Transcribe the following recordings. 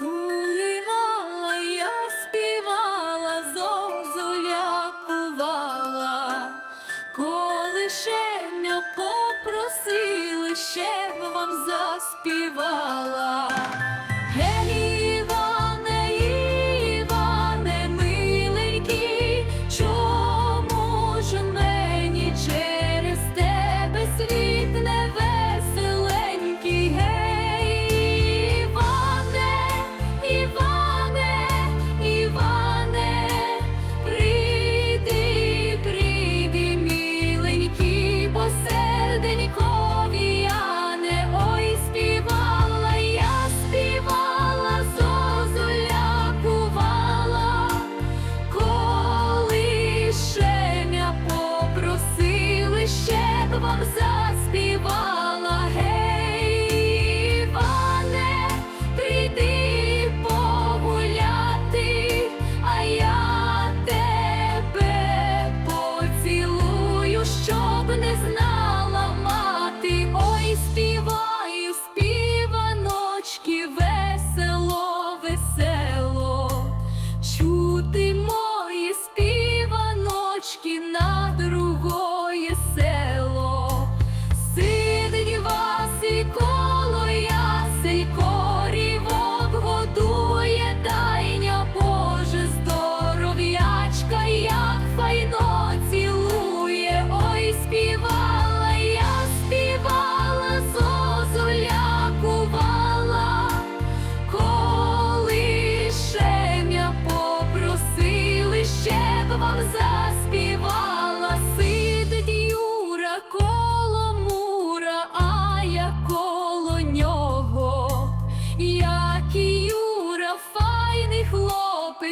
Гуляла, я співала, зозуля кувала, коли ще попросили, ще б вам заспівала.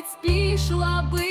спішла би.